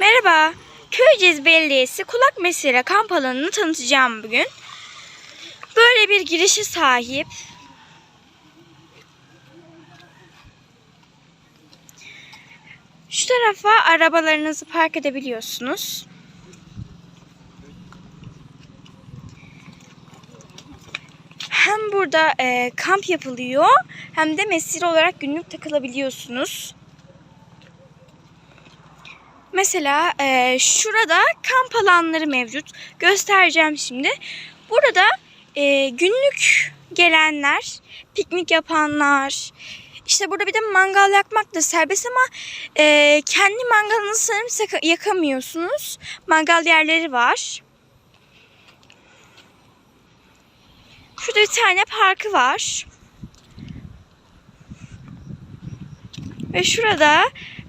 Merhaba, Köyceğiz Belediyesi Kulak Mesire kamp alanını tanıtacağım bugün. Böyle bir girişe sahip. Şu tarafa arabalarınızı park edebiliyorsunuz. Hem burada e, kamp yapılıyor hem de mesire olarak günlük takılabiliyorsunuz. Mesela e, şurada kamp alanları mevcut. Göstereceğim şimdi. Burada e, günlük gelenler, piknik yapanlar, işte burada bir de mangal yakmak da serbest ama e, kendi mangalınızı sanırım yakamıyorsunuz. Mangal yerleri var. Şurada bir tane parkı var. Ve şurada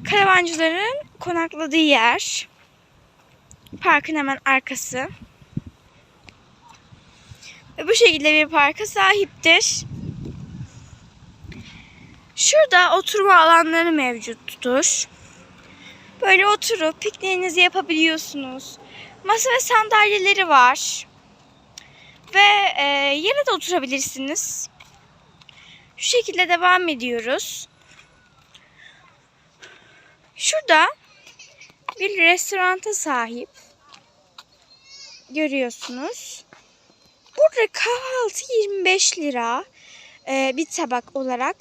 karavancıların konakladığı yer. Parkın hemen arkası. Ve bu şekilde bir parka sahiptir. Şurada oturma alanları mevcuttur. Böyle oturup pikniğinizi yapabiliyorsunuz. Masa ve sandalyeleri var. Ve e, yere de oturabilirsiniz. Şu şekilde devam ediyoruz. Şurada bir restoranta sahip. Görüyorsunuz. Burada kahvaltı 25 lira e, bir tabak olarak.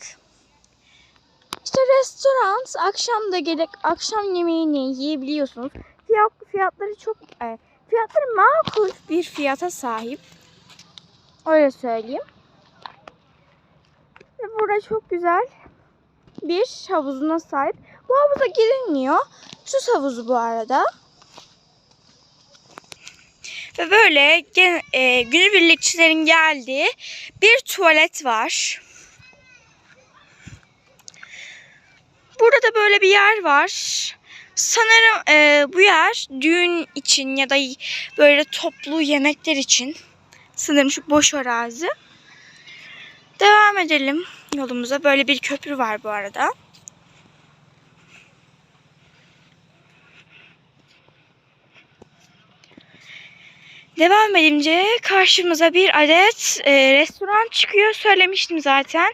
İşte restoran akşam da gelip akşam yemeğini yiyebiliyorsunuz. Fiyat, fiyatları çok e, fiyatları makul bir fiyata sahip. Öyle söyleyeyim. Ve burada çok güzel bir havuzuna sahip. Bu havuza girilmiyor. Süs havuzu bu arada. Ve böyle e, günübirlikçilerin geldiği bir tuvalet var. Burada da böyle bir yer var. Sanırım e, bu yer düğün için ya da böyle toplu yemekler için. Sanırım şu boş arazi. Devam edelim yolumuza. Böyle bir köprü var bu arada. Devam edince karşımıza bir adet e, restoran çıkıyor. Söylemiştim zaten.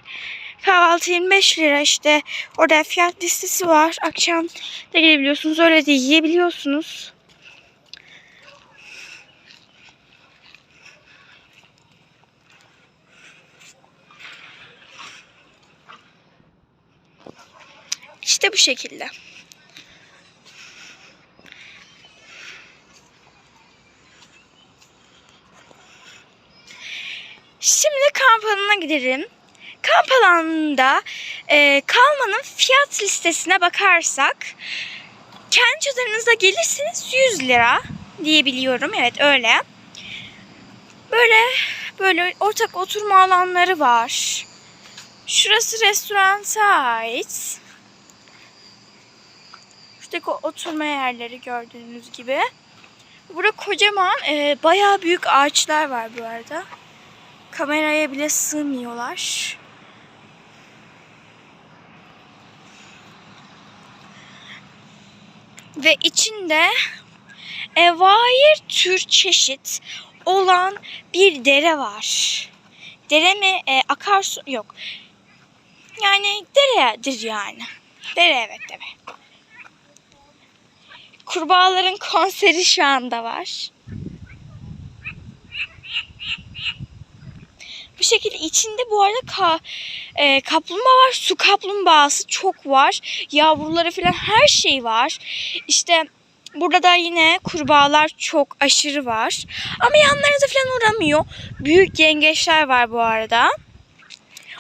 Kahvaltı 25 lira işte. Orada fiyat listesi var. Akşam da gelebiliyorsunuz. Öyle de yiyebiliyorsunuz. İşte bu şekilde. Şimdi kamp alanına gidelim. Kamp alanında e, kalmanın fiyat listesine bakarsak kendi çadırınızda gelirsiniz 100 lira diyebiliyorum. Evet öyle. Böyle böyle ortak oturma alanları var. Şurası restoranta ait. Şuradaki oturma yerleri gördüğünüz gibi. Burada kocaman e, bayağı büyük ağaçlar var bu arada. Kameraya bile sığmıyorlar. Ve içinde evayir tür çeşit olan bir dere var. Dere mi? E, akarsu yok. Yani deredir yani. Dere evet dere. Kurbağaların konseri şu anda var. Bu şekilde içinde bu arada ka, e, kaplumbağa var. Su kaplumbağası çok var. Yavruları falan her şey var. İşte burada da yine kurbağalar çok aşırı var. Ama yanlarınıza falan uğramıyor. Büyük yengeçler var bu arada.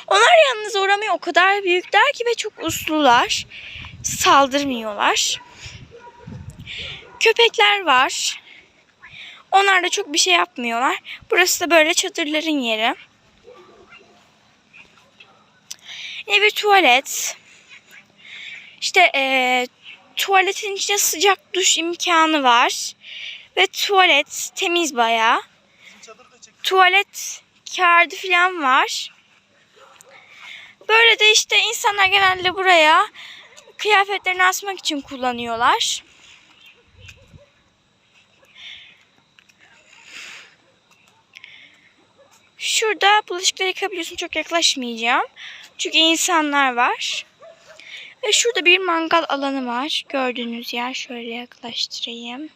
Onlar yanınıza uğramıyor. O kadar büyükler ki ve çok uslular. Saldırmıyorlar. Köpekler var. Onlar da çok bir şey yapmıyorlar. Burası da böyle çadırların yeri. Yine bir tuvalet. İşte eee, tuvaletin içinde sıcak duş imkanı var. Ve tuvalet temiz bayağı. Tuvalet kağıdı falan var. Böyle de işte insanlar genelde buraya kıyafetlerini asmak için kullanıyorlar. Şurada bulaşıkları yıkabiliyorsun. Çok yaklaşmayacağım. Çünkü insanlar var. Ve şurada bir mangal alanı var. Gördüğünüz yer şöyle yaklaştırayım.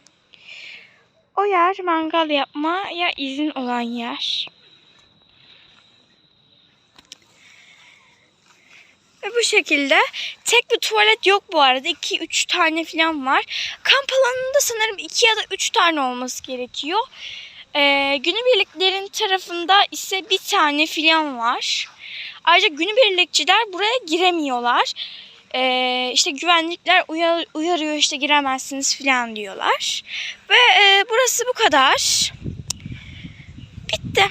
O yer mangal yapmaya izin olan yer. Ve bu şekilde tek bir tuvalet yok bu arada. 2-3 tane falan var. Kamp alanında sanırım 2 ya da 3 tane olması gerekiyor. Ee, günübirliklerin tarafında ise bir tane filan var. Ayrıca günübirlikçiler buraya giremiyorlar. Ee, işte güvenlikler uyar- uyarıyor işte giremezsiniz filan diyorlar. Ve e, burası bu kadar. Bitti.